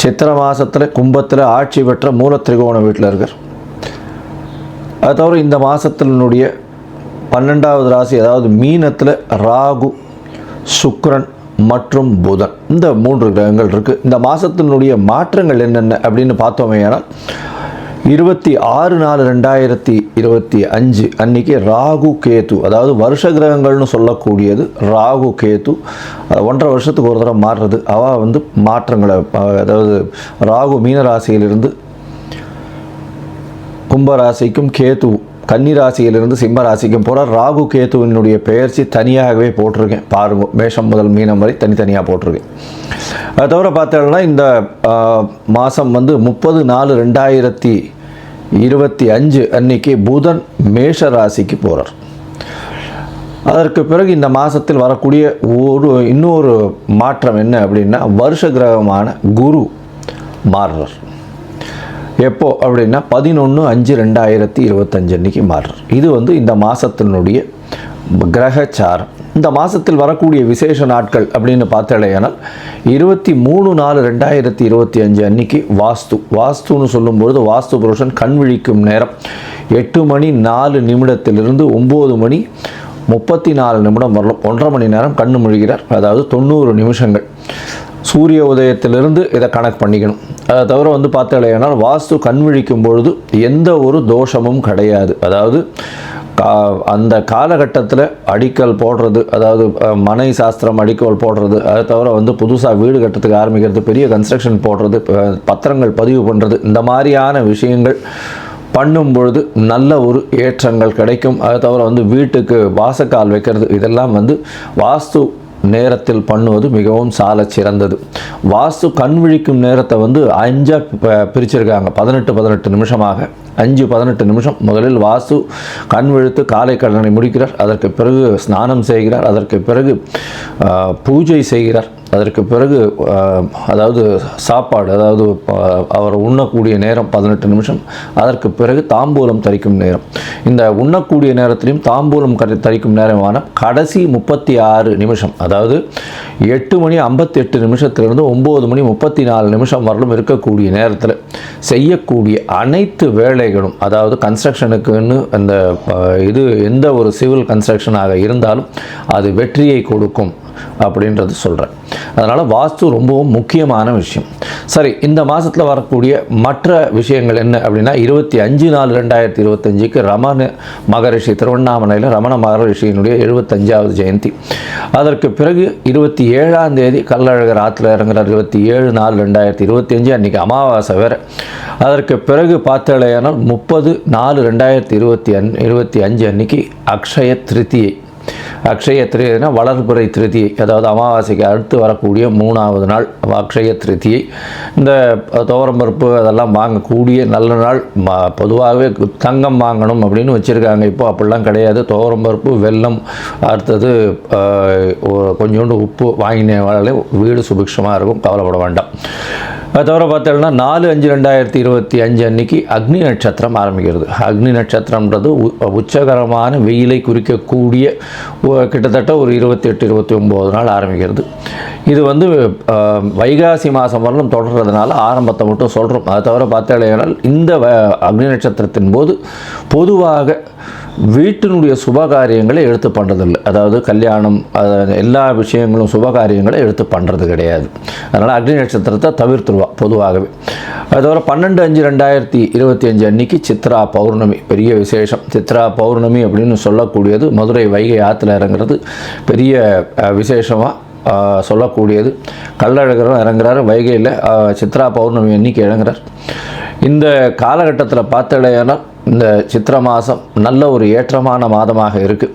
சித்திர மாதத்தில் கும்பத்தில் ஆட்சி பெற்ற மூல திரிகோண வீட்டில் இருக்கார். அது தவிர இந்த மாதத்தினுடைய பன்னெண்டாவது ராசி அதாவது மீனத்தில் ராகு சுக்ரன் மற்றும் புதன். இந்த மூன்று கிரகங்கள் இருக்குது இந்த மாதத்தினுடைய மாற்றங்கள் என்னென்ன அப்படின்னு பார்த்தோமே ஆனால் இருபத்தி ஆறு நாலு ரெண்டாயிரத்தி இருபத்தி அஞ்சு அன்னைக்கு ராகு கேத்து அதாவது வருஷ கிரகங்கள்னு சொல்லக்கூடியது ராகு கேத்து ஒன்றரை வருஷத்துக்கு ஒரு தடவை மாறுறது. அவள் வந்து மாற்றங்களை அதாவது ராகு மீனராசியிலிருந்து கும்பராசிக்கும் கேத்து கன்னிராசியிலிருந்து சிம்ம ராசிக்கும் போகிற ராகு கேத்துவினுடைய பெயர்ச்சி தனியாகவே போட்டிருக்கேன். பாருங்கள் மேஷம் முதல் மீனம் வரை தனித்தனியாக போட்டிருக்கேன். அதை தவிர பார்த்தோம்னா இந்த மாதம் வந்து முப்பது நாலு ரெண்டாயிரத்தி இருபத்தி அஞ்சு அன்னைக்கு புதன் மேஷ ராசிக்கு போகிறார் அதற்கு பிறகு இந்த மாதத்தில் வரக்கூடிய ஒரு இன்னொரு மாற்றம் என்ன அப்படின்னா வருஷ கிரகமான குரு மாறுறார். எப்போ அப்படின்னா பதினொன்று அஞ்சு ரெண்டாயிரத்தி இருபத்தஞ்சு அன்னைக்கு மாறுறார். இது வந்து இந்த மாதத்தினுடைய கிரகச்சாரம். இந்த மாதத்தில் வரக்கூடிய விசேஷ நாட்கள் அப்படின்னு பார்த்தாலேயானால் இருபத்தி மூணு நாலு ரெண்டாயிரத்தி இருபத்தி அஞ்சு அன்னைக்கு வாஸ்து. வாஸ்துன்னு சொல்லும்பொழுது வாஸ்து புருஷன் கண் விழிக்கும் நேரம். எட்டு மணி நாலு நிமிடத்திலிருந்து ஒம்பது மணி முப்பத்தி நாலு நிமிடம் வரலாம். ஒன்றரை மணி நேரம் கண்ணு முழுகிறார். அதாவது தொண்ணூறு நிமிஷங்கள். சூரிய உதயத்திலிருந்து இதை கணக்கு பண்ணிக்கணும். அதை தவிர வந்து பார்த்தாலேனால் வாஸ்து கண் விழிக்கும் பொழுது எந்த ஒரு தோஷமும் கிடையாது. அதாவது அந்த காலகட்டத்தில் அடிக்கல் போடுறது அதாவது மனை சாஸ்திரம் அடிக்கல் போடுறது அதை தவிர வந்து புதுசாக வீடு கட்டுறதுக்கு ஆரம்பிக்கிறது பெரிய கன்ஸ்ட்ரக்ஷன் போடுறது பத்திரங்கள் பதிவு பண்ணுறது இந்த மாதிரியான விஷயங்கள் பண்ணும் பொழுது நல்ல ஒரு ஏற்றங்கள் கிடைக்கும். அதை தவிர வந்து வீட்டுக்கு வாசக்கால் வைக்கிறது இதெல்லாம் வந்து வாஸ்து நேரத்தில் பண்ணுவது மிகவும் சால சிறந்தது. வாஸ்து கண் விழிக்கும் நேரத்தை வந்து அஞ்சாக பிரிச்சிருக்காங்க. பதினெட்டு பதினெட்டு நிமிஷமாக. அஞ்சு பதினெட்டு நிமிஷம். முதலில் வாசு கண் விழுத்து காலை கடனை முடிக்கிறார். அதற்கு பிறகு ஸ்நானம் செய்கிறார். அதற்கு பிறகு பூஜை செய்கிறார். அதற்கு பிறகு அதாவது சாப்பாடு அதாவது ஆஹ், அவர் உண்ணக்கூடிய நேரம் பதினெட்டு நிமிஷம் அதற்கு பிறகு தாம்பூலம் தரிக்கும் நேரம். இந்த உண்ணக்கூடிய நேரத்திலையும் தாம்பூலம் கரி தரிக்கும் நேரமான கடைசி முப்பத்தி ஆறு நிமிஷம் அதாவது எட்டு மணி ஐம்பத்தி எட்டு நிமிஷத்திலிருந்து ஒம்பது மணி முப்பத்தி நாலு நிமிஷம் வரலும் இருக்கக்கூடிய நேரத்தில் செய்யக்கூடிய அனைத்து வேலைகளும் அதாவது கன்ஸ்ட்ரக்ஷனுக்குன்னு அந்த இது எந்த ஒரு சிவில் கன்ஸ்ட்ரக்ஷனாக இருந்தாலும் அது வெற்றியை கொடுக்கும். அப்படின்றது சொல்கிறேன் அதனால் வாஸ்து ரொம்பவும் முக்கியமான விஷயம். சரி இந்த மாதத்தில் வரக்கூடிய மற்ற விஷயங்கள் என்ன அப்படின்னா இருபத்தி அஞ்சு நாலு ரெண்டாயிரத்தி இருபத்தஞ்சுக்கு ரமண மகரிஷி திருவண்ணாமலையில் ரமண மகரிஷியினுடைய எழுபத்தஞ்சாவது ஜெயந்தி. அதற்கு பிறகு இருபத்தி ஏழாம் தேதி கல்லழகர் ஆற்றுல இறங்குறார். இருபத்தி ஏழு நாலு ரெண்டாயிரத்தி இருபத்தி அஞ்சு அன்றைக்கி அமாவாசை வேறு. அதற்கு பிறகு பார்த்தாலேயானால் முப்பது நாலு ரெண்டாயிரத்தி இருபத்தி அன் இருபத்தி அஞ்சு அன்னைக்கு அக்ஷய திருத்தியை அக்ஷய திருதினா வளர்புரை திருதியை அதாவது அமாவாசைக்கு அடுத்து வரக்கூடிய மூணாவது நாள் அக்ஷய திருதியை இந்த துவரம்பருப்பு அதெல்லாம் வாங்கக்கூடிய நல்ல நாள். ம பொதுவாகவே தங்கம் வாங்கணும் அப்படின்னு வச்சுருக்காங்க. இப்போ அப்படிலாம் கிடையாது. துவரம்பருப்பு வெல்லம் அடுத்தது கொஞ்சோண்டு உப்பு வாங்கினாலே வீடு சுபிக்ஷமாக இருக்கும். கவலைப்பட வேண்டாம். அது தவிர பார்த்தோம்னா நாலு அஞ்சு ரெண்டாயிரத்தி இருபத்தி அஞ்சு அன்னைக்கு அக்னி நட்சத்திரம் ஆரம்பிக்கிறது. அக்னி நட்சத்திரம்ன்றது உ- உச்சகரமான வெயிலை குறிக்கக்கூடிய கிட்டத்தட்ட ஒரு இருபத்தெட்டு இருபத்தி ஒம்பது நாள் ஆரம்பிக்கிறது. இது வந்து வைகாசி மாதம் வரலும் தொடர்றதுனால ஆரம்பத்தை மட்டும் சொல்கிறோம் அதை தவிர பார்த்தாலேனால் இந்த வ- அக்னி நட்சத்திரத்தின் போது பொதுவாக வீட்டினுடைய சுபகாரியங்களை எடுத்து பண்ணுறதில்லை அதாவது கல்யாணம் எல்லா விஷயங்களும் சுபகாரியங்களை எடுத்து பண்ணுறது கிடையாது. அதனால் அக்னி நட்சத்திரத்தை தவிர்த்துருவா பொதுவாகவே. அது தவிர பன்னெண்டு அஞ்சு ரெண்டாயிரத்தி இருபத்தி அஞ்சு அன்னைக்கு சித்ரா பௌர்ணமி. பெரிய விசேஷம். சித்ரா பௌர்ணமி அப்படின்னு சொல்லக்கூடியது மதுரை வைகை ஆற்றுல இறங்குறது. பெரிய விசேஷமாக சொல்லக்கூடியது. கள்ளழகரும் இறங்குறாரு. வைகையில் சித்ரா பௌர்ணமி அன்னைக்கு இறங்குறார். இந்த காலகட்டத்தில் பார்த்தடையானால் இந்த சித்திர மாதம் நல்ல ஒரு ஏற்றமான மாதமாக இருக்குது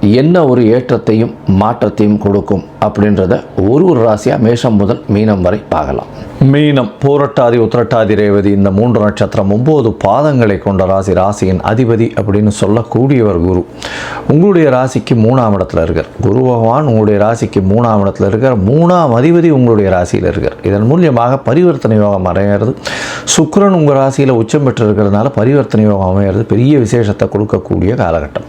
என்ன ஒரு ஏற்றத்தையும் மாற்றத்தையும் கொடுக்கும் அப்படின்றத ஒரு ஒரு ராசியாக மேஷம் முதல் மீனம் வரை பார்க்கலாம். மீனம் பூரட்டாதி உத்திரட்டாதி ரேவதி இந்த மூன்று நட்சத்திரம் ஒம்பது பாதங்களை கொண்ட ராசி ராசியின் அதிபதி அப்படின்னு சொல்லக்கூடியவர் குரு. உங்களுடைய ராசிக்கு மூணாம் இடத்துல இருக்கார். குரு பகவான் உங்களுடைய ராசிக்கு மூணாம் இடத்துல இருக்கார். மூணாம் அதிபதி உங்களுடைய ராசியில் இருக்கார். இதன் மூலியமாக பரிவர்த்தனை யோகம் அடையிறது. சுக்கரன் உங்கள் ராசியில் உச்சம் பெற்று இருக்கிறதுனால பரிவர்த்தனை யோகம் அமையிறது பெரிய விசேஷத்தை கொடுக்கக்கூடிய காலகட்டம்.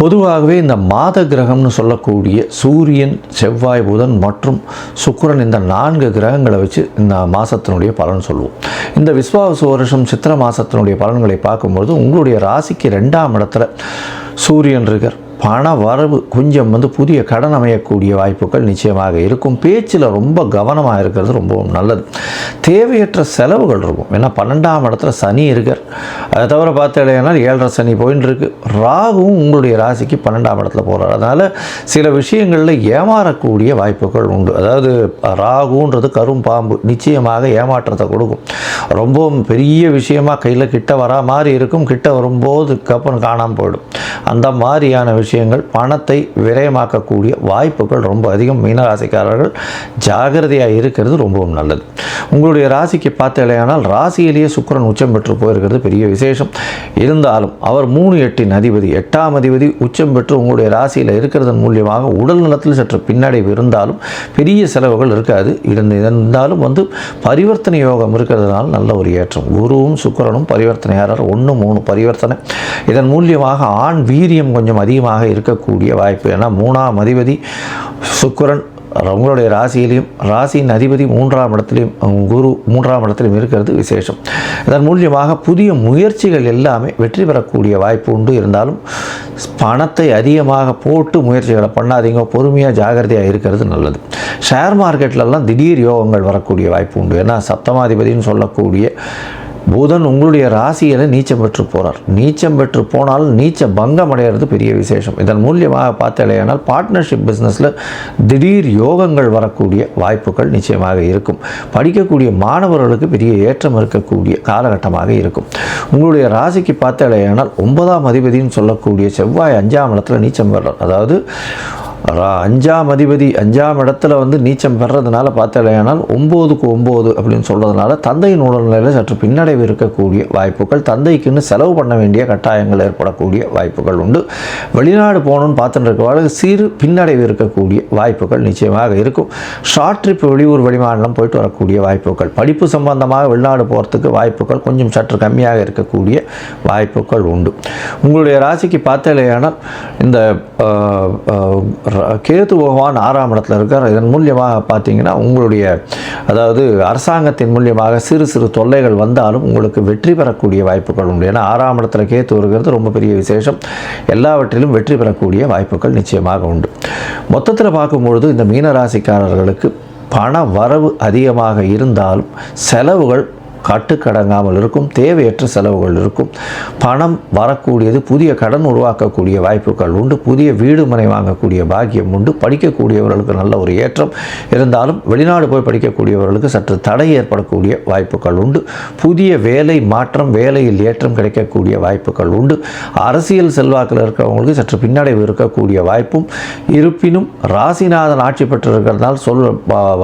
பொதுவாகவே இந்த மாத கிரகம்னு சொல்லக்கூடிய சூரியன் செவ்வாய் புதன் மற்றும் சுக்கரன் இந்த நான்கு கிரகங்களை வச்சு இந்த மாதத்தினுடைய பலன் சொல்லுவோம். இந்த விஸ்வாவசு வருஷம் சித்திர மாதத்தினுடைய பலன்களை பார்க்கும்பொழுது உங்களுடைய ராசிக்கு ரெண்டாம் இடத்துல சூரியன் இருக்கார். பண வரவு கொஞ்சம் வந்து புதிய கடன் அமையக்கூடிய வாய்ப்புகள் நிச்சயமாக இருக்கும். பேச்சில் ரொம்ப கவனமாக இருக்கிறது ரொம்பவும் நல்லது. தேவையற்ற செலவுகள் இருக்கும். ஏன்னா பன்னெண்டாம் இடத்துல சனி இருக்கார். அதை தவிர பார்த்தீங்கன்னா ஏழரை சனி போயின்னு இருக்கு. ராகுவும் உங்களுடைய ராசிக்கு பன்னெண்டாம் இடத்துல போகிறார் அதனால் சில விஷயங்களில் ஏமாறக்கூடிய வாய்ப்புகள் உண்டு. அதாவது ராகுன்றது கரும் பாம்பு. நிச்சயமாக ஏமாற்றத்தை கொடுக்கும். ரொம்பவும் பெரிய விஷயமா கையில் கிட்ட வரா மாதிரி இருக்கும். கிட்ட வரும்போது கப்பன் காணாமல் போயிடும். அந்த மாதிரியான விஷயம் விஷயங்கள் பணத்தை விரயமாக்கக்கூடிய வாய்ப்புகள் ரொம்ப அதிகம். மீனராசிக்காரர்கள் ஜாகிரதையாக இருக்கிறது ரொம்பவும் நல்லது. உங்களுடைய ராசிக்கு பார்த்தலையானால் ராசியிலேயே சுக்கிரன் உச்சம் பெற்று போயிருக்கிறது பெரிய விசேஷம். இருந்தாலும் அவர் மூணு எட்டின் அதிபதி எட்டாம் அதிபதி உச்சம் பெற்று உங்களுடைய ராசியில் இருக்கிறதன் மூலியமாக உடல் நலத்தில் சற்று பின்னடைவு இருந்தாலும் பெரிய செலவுகள் இருக்காது. இருந்து இருந்தாலும் வந்து பரிவர்த்தனை யோகம் இருக்கிறதுனால நல்ல ஒரு ஏற்றம். குருவும் சுக்கிரனும் பரிவர்த்தனையாளர். ஒன்று மூணு பரிவர்த்தனை. இதன் மூலியமாக ஆண் வீரியம் கொஞ்சம் அதிகமாக இருக்கக்கூடிய வாய்ப்பு. ஏன்னா மூணாம் அதிபதி சுக்கரன் உங்களுடைய ராசியிலையும் ராசியின் அதிபதி மூன்றாம் இடத்துலையும் குரு மூன்றாம் இடத்துலையும் இருக்கிறது விசேஷம். இதன் மூலியமாக புதிய முயற்சிகள் எல்லாமே வெற்றி பெறக்கூடிய வாய்ப்பு உண்டு. இருந்தாலும் பணத்தை அதிகமாக போட்டு முயற்சிகளை பண்ணாதீங்க. பொறுமையாக ஜாகிரதையாக இருக்கிறது நல்லது. ஷேர் மார்க்கெட்லலாம் திடீர் யோகங்கள் வரக்கூடிய வாய்ப்பு உண்டு. ஏன்னா சப்தமாதிபதினு சொல்லக்கூடிய புதன் உங்களுடைய ராசியில் நீச்சம் பெற்று போகிறார் நீச்சம் பெற்று போனால் நீச்ச பங்கம் அடைகிறது பெரிய விசேஷம். இதன் மூலியமாக பார்த்தாலேயானால் பார்ட்னர்ஷிப் பிஸ்னஸில் திடீர் யோகங்கள் வரக்கூடிய வாய்ப்புகள் நிச்சயமாக இருக்கும். படிக்கக்கூடிய மாணவர்களுக்கு பெரிய ஏற்றம் இருக்கக்கூடிய காலகட்டமாக இருக்கும். உங்களுடைய ராசிக்கு பார்த்தாலேயானால் ஒன்பதாம் அதிபதினு சொல்லக்கூடிய செவ்வாய் அஞ்சாம் இடத்துல நீச்சம் பெறார். அதாவது அஞ்சாம் அதிபதி அஞ்சாம் இடத்துல வந்து நீச்சம் பெறதுனால பார்த்தாலேயானால் ஒம்போதுக்கு ஒம்பது அப்படின்னு சொல்கிறதுனால தந்தையின் உடல்நிலையில் சற்று பின்னடைவு இருக்கக்கூடிய வாய்ப்புகள் தந்தைக்குன்னு செலவு பண்ண வேண்டிய கட்டாயங்கள் ஏற்படக்கூடிய வாய்ப்புகள் உண்டு. வெளிநாடு போகணும்னு பார்த்துட்டு இருக்கவாறு சிறு பின்னடைவு இருக்கக்கூடிய வாய்ப்புகள் நிச்சயமாக இருக்கும். ஷார்ட் ட்ரிப் வெளியூர் வெளிமாநிலம் போயிட்டு வரக்கூடிய வாய்ப்புகள். படிப்பு சம்பந்தமாக வெளிநாடு போகிறதுக்கு வாய்ப்புகள் கொஞ்சம் சற்று கம்மியாக இருக்கக்கூடிய வாய்ப்புகள் உண்டு. உங்களுடைய ராசிக்கு பார்த்தாலேயானால் இந்த கேது பகவான் ஆறாம் இடத்துல இருக்கார். இதன் மூலியமாக பார்த்தீங்கன்னா உங்களுடைய அதாவது அரசாங்கத்தின் மூலியமாக சிறு சிறு தொல்லைகள் வந்தாலும் உங்களுக்கு வெற்றி பெறக்கூடிய வாய்ப்புகள் உண்டு. ஏன்னா ஆறாம் இடத்துல கேத்து வருகிறது ரொம்ப பெரிய விசேஷம். எல்லாவற்றிலும் வெற்றி பெறக்கூடிய வாய்ப்புகள் நிச்சயமாக உண்டு. மொத்தத்தில் பார்க்கும்பொழுது இந்த மீனராசிக்காரர்களுக்கு பண வரவு அதிகமாக இருந்தாலும் செலவுகள் கட்டுக்கடங்காமல் இருக்கும் தேவையற்ற செலவுகள் இருக்கும். பணம் வரக்கூடியது புதிய கடன் உருவாக்கக்கூடிய வாய்ப்புகள் உண்டு. புதிய வீடு மனை வாங்கக்கூடிய பாக்கியம் உண்டு. படிக்கக்கூடியவர்களுக்கு நல்ல ஒரு ஏற்றம். இருந்தாலும் வெளிநாடு போய் படிக்கக்கூடியவர்களுக்கு சற்று தடை ஏற்படக்கூடிய வாய்ப்புகள் உண்டு. புதிய வேலை மாற்றம் வேலையில் ஏற்றம் கிடைக்கக்கூடிய வாய்ப்புகள் உண்டு. அரசியல் செல்வாக்கில் இருக்கிறவங்களுக்கு சற்று பின்னடைவு இருக்கக்கூடிய வாய்ப்பும் இருப்பினும் ராசிநாதன் ஆட்சி பெற்றிருக்கிறதால் சொல்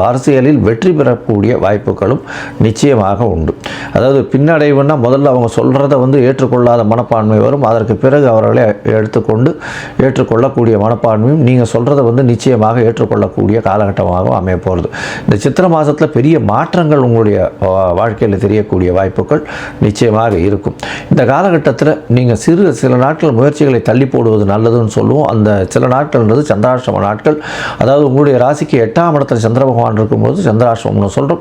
அரசியலில் வெற்றி பெறக்கூடிய வாய்ப்புகளும் நிச்சயமாக உண்டு. அதாவது பின்னடைவுன்னா முதல்ல அவங்க சொல்கிறத வந்து ஏற்றுக்கொள்ளாத மனப்பான்மை வரும். அதற்கு பிறகு அவர்களை எடுத்துக்கொண்டு ஏற்றுக்கொள்ளக்கூடிய மனப்பான்மையும் நீங்கள் சொல்கிறத வந்து நிச்சயமாக ஏற்றுக்கொள்ளக்கூடிய காலகட்டமாக அமைய போகிறது இந்த சித்திரை மாதத்தில் பெரிய மாற்றங்கள் உங்களுடைய வா- வாழ்க்கையில் தெரியக்கூடிய வாய்ப்புகள் நிச்சயமாக இருக்கும். இந்த காலகட்டத்தில் நீங்கள் சிறு சில நாட்கள் முயற்சிகளை தள்ளி போடுவது நல்லதுன்னு சொல்லுவோம். அந்த சில நாட்கள்ன்றது சந்திராஷ்டம நாட்கள். அதாவது உங்களுடைய ராசிக்கு எட்டாம் இடத்துல சந்திர பகவான் இருக்கும்போது சந்திராஷ்டமம்னு சொல்கிறோம்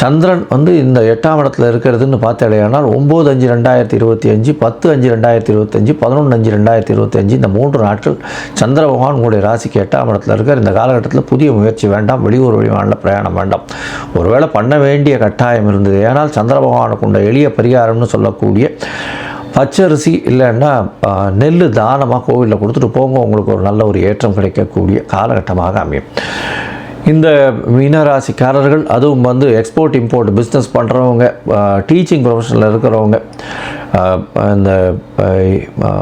சந்திரன் வந்து இந்த எட்டாம் இடத்துல இருக்கிறதுன்னு பார்த்தாலேயானால் ஒம்பது அஞ்சு ரெண்டாயிரத்தி இருபத்தி அஞ்சு பத்து அஞ்சு ரெண்டாயிரத்தி இருபத்தஞ்சு பதினொன்று அஞ்சு ரெண்டாயிரத்தி இருபத்தஞ்சு இந்த மூன்று நாட்கள் சந்திர பகவான் உங்களுடைய ராசிக்கு எட்டாம் இடத்துல இருக்கிற இந்த காலகட்டத்தில் புதிய முயற்சி வேண்டாம் வெளியூர் வெளிமாநில பிரயாணம் வேண்டாம். ஒருவேளை பண்ண வேண்டிய கட்டாயம் இருந்தது. ஏனால் சந்திர பகவானுக்கு உண்ட எளிய பரிகாரம்னு சொல்லக்கூடிய பச்சரிசி இல்லைன்னா நெல் தானமாக கோவிலில் கொடுத்துட்டு போங்க. உங்களுக்கு ஒரு நல்ல ஒரு ஏற்றம் கிடைக்கக்கூடிய காலகட்டமாக அமையும். இந்த மீனராசிக்காரர்கள் அதுவும் வந்து எக்ஸ்போர்ட் இம்போர்ட் பிஸ்னஸ் பண்ணுறவங்க டீச்சிங் ப்ரொஃபஷனில் இருக்கிறவங்க. இந்த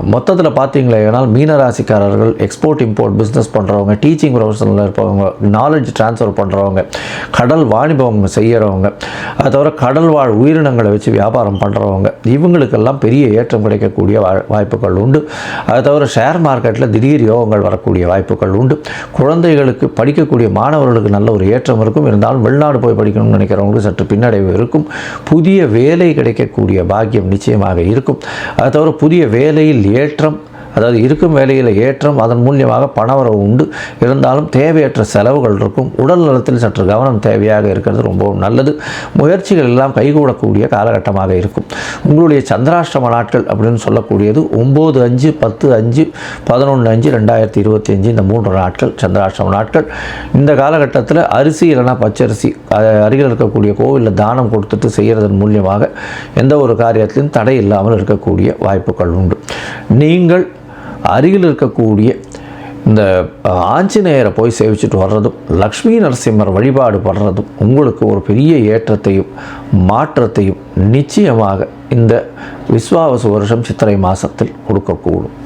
மொத்தத்தில் பார்த்தீங்களேனால் மீனராசிக்காரர்கள் எக்ஸ்போர்ட் இம்போர்ட் பிஸ்னஸ் பண்ணுறவங்க டீச்சிங் ப்ரொஃபஷனில் இருப்பவங்க நாலேஜ் ட்ரான்ஸ்ஃபர் பண்ணுறவங்க கடல் வாணிபம் செய்கிறவங்க அது தவிர கடல் வாழ் உயிரினங்களை வச்சு வியாபாரம் பண்ணுறவங்க இவங்களுக்கெல்லாம் பெரிய ஏற்றம் கிடைக்கக்கூடிய வா- வாய்ப்புகள் உண்டு. அது தவிர ஷேர் மார்க்கெட்டில் திடீர் யோகங்கள் வரக்கூடிய வாய்ப்புகள் உண்டு. குழந்தைகளுக்கு படிக்கக்கூடிய மாணவர்களுக்கு நல்ல ஒரு ஏற்றம் இருக்கும். இருந்தாலும் வெளிநாடு போய் படிக்கணும்னு நினைக்கிறவங்களுக்கு சற்று பின்னடைவு இருக்கும். புதிய வேலை கிடைக்கக்கூடிய பாக்கியம் நிச்சயமாக இருக்கும். அது தவிர புதிய வேலையில் ஏற்றம் அதாவது இருக்கும் வேலையில் ஏற்றம் அதன் மூலியமாக பணவரவு உண்டு. இருந்தாலும் தேவையற்ற செலவுகள் இருக்கும். உடல் நலத்தில் சற்று கவனம் தேவையாக இருக்கிறது ரொம்பவும் நல்லது. முயற்சிகள் எல்லாம் கைகூடக்கூடிய காலகட்டமாக இருக்கும். உங்களுடைய சந்திராஷ்டம நாட்கள் அப்படின்னு சொல்லக்கூடியது ஒம்பது அஞ்சு பத்து அஞ்சு பதினொன்று அஞ்சு ரெண்டாயிரத்தி இருபத்தி அஞ்சு இந்த மூன்று நாட்கள் சந்திராஷ்டம நாட்கள். இந்த காலகட்டத்தில் அரிசி இல்லைன்னா பச்சரிசி அருகில் இருக்கக்கூடிய கோவிலில் தானம் கொடுத்துட்டு செய்கிறதன் மூலியமாக எந்த ஒரு காரியத்திலும் தடை இல்லாமல் இருக்கக்கூடிய வாய்ப்புகள் உண்டு. நீங்கள் அருகில் இருக்கக்கூடிய இந்த ஆஞ்சநேயரை போய் சேவிச்சுட்டு வர்றதும் லக்ஷ்மி நரசிம்மர் வழிபாடு படுறதும் உங்களுக்கு ஒரு பெரிய ஏற்றத்தையும் மாற்றத்தையும் நிச்சயமாக இந்த விஸ்வாவசு வருஷம் சித்திரை மாதத்தில் கொடுக்கக்கூடும்.